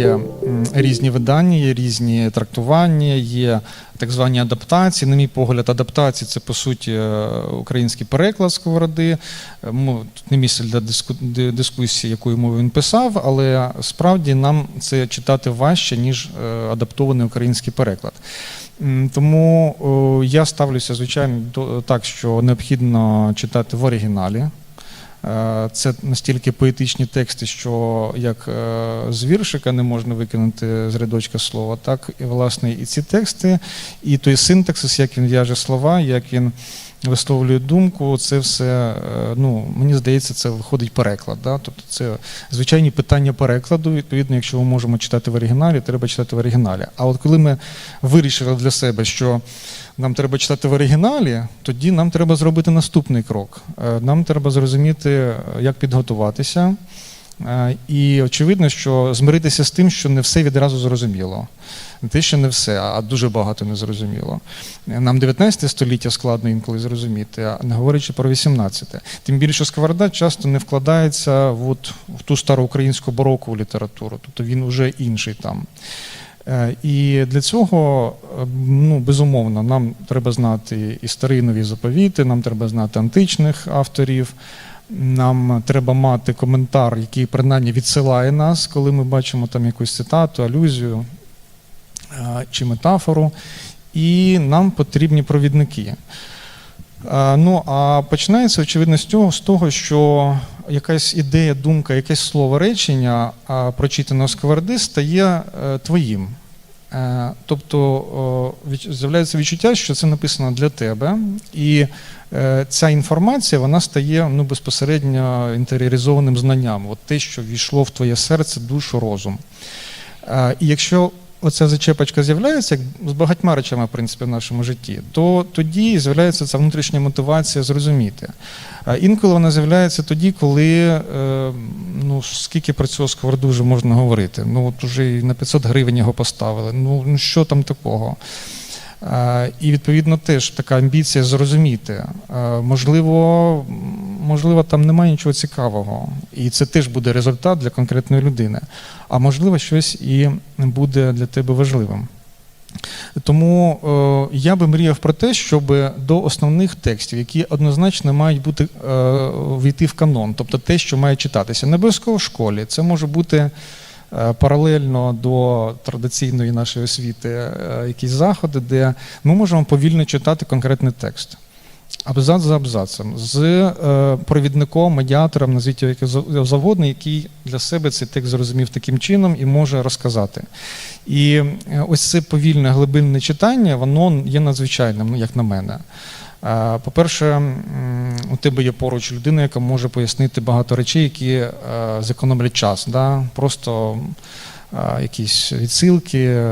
є різні видання, є різні трактування, є так звані адаптації. На мій погляд, адаптації це по суті е, український переклад сковороди. Е, Тут не місце для дискусії, якою мовою він писав, але справді нам це читати важче, ніж е, адаптований український переклад. Тому я ставлюся, звичайно, так, що необхідно читати в оригіналі. Е, Це настільки поетичні тексти, що як е, з віршика не можна викинути з рядочка слова, так і власне і ці тексти, і той синтаксис, як він в'яже слова, як він висловлює думку, це все, е, ну, мені здається, це виходить переклад. Да? Тобто це звичайні питання перекладу. Відповідно, якщо ми можемо читати в оригіналі, треба читати в оригіналі. А от коли ми вирішили для себе, що нам треба читати в оригіналі, тоді нам треба зробити наступний крок. Е, Нам треба зрозуміти, е, як підготуватися. Е, І очевидно, що змиритися з тим, що не все відразу зрозуміло. Не те, що не все, а дуже багато не зрозуміло. Нам 19 століття складно інколи зрозуміти, а не говорячи про 18. Тим більше сковорода часто не вкладається от в ту стару українську барокову літературу, тобто він вже інший там. Е, І для цього, е, ну, безумовно, нам треба знати і старі і нові заповіти, нам треба знати античних авторів, нам треба мати коментар, який принаймні відсилає нас, коли ми бачимо там якусь цитату, алюзію е, чи метафору. І нам потрібні провідники. Ну, а починається, очевидно, з того, що якась ідея, думка, якесь слово речення, прочитаного сковороди, стає твоїм. Е, Тобто з'являється відчуття, що це написано для тебе, і е, ця інформація вона стає ну, безпосередньо інтеріоризованим знанням, от те, що війшло в твоє серце, душу, розум. Е, І якщо оця зачепочка з'являється, як з багатьма речами, в принципі, в нашому житті, то тоді з'являється ця внутрішня мотивація зрозуміти. А інколи вона з'являється тоді, коли е, ну скільки про цього сковороду вже можна говорити. Ну от уже і на 500 гривень його поставили. Ну, ну що там такого? І відповідно теж така амбіція зрозуміти. Можливо, можливо, там немає нічого цікавого, і це теж буде результат для конкретної людини. А можливо, щось і буде для тебе важливим. Тому е, я би мріяв про те, щоб до основних текстів, які однозначно мають бути е, війти в канон, тобто те, що має читатися, не обов'язково в школі, це може бути е, паралельно до традиційної нашої освіти е, якісь заходи, де ми можемо повільно читати конкретний текст. Абзац за абзацем, з е, провідником, медіатором, назвіть його як завгодно, який для себе цей текст зрозумів таким чином і може розказати. І е, ось це повільне глибинне читання, воно є надзвичайним, ну, як на мене. Е, По-перше, у тебе є поруч людина, яка може пояснити багато речей, які зекономлять час. Да? Просто якісь відсилки,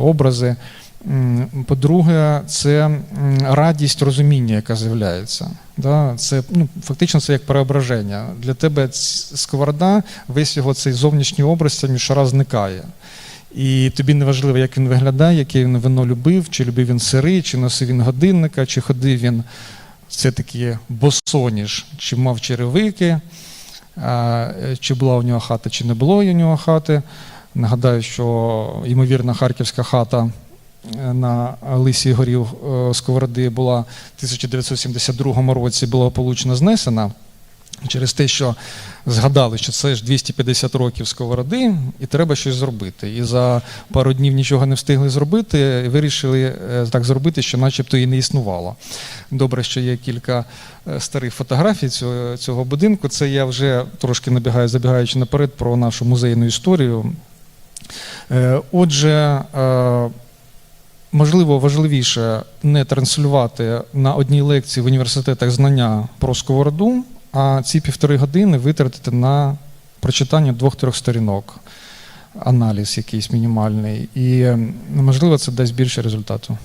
образи. По-друге, це радість розуміння, яка з'являється. Да? Це ну, фактично це як преображення. Для тебе сковорода, весь його цей зовнішній образ ця мішара зникає. І тобі не важливо, як він виглядає, яке він вино любив, чи любив він сири, чи носив він годинника, чи ходив він все-таки босоніж, чи мав черевики, чи була у нього хата, чи не було у нього хати. Нагадаю, що ймовірна харківська хата на Лисій горі е, Сковороди була в 1972 році благополучно знесена. Через те, що згадали, що це ж 250 років сковороди, і треба щось зробити. І за пару днів нічого не встигли зробити, і вирішили е, так зробити, що начебто і не існувало. Добре, що є кілька е, старих фотографій цього, цього будинку. Це я вже трошки набігаю, забігаючи наперед про нашу музейну історію. Отже, можливо, важливіше не транслювати на одній лекції в університетах знання про сковороду, а ці півтори години витратити на прочитання двох-трьох сторінок, аналіз якийсь мінімальний. І, можливо, це дасть більше результату.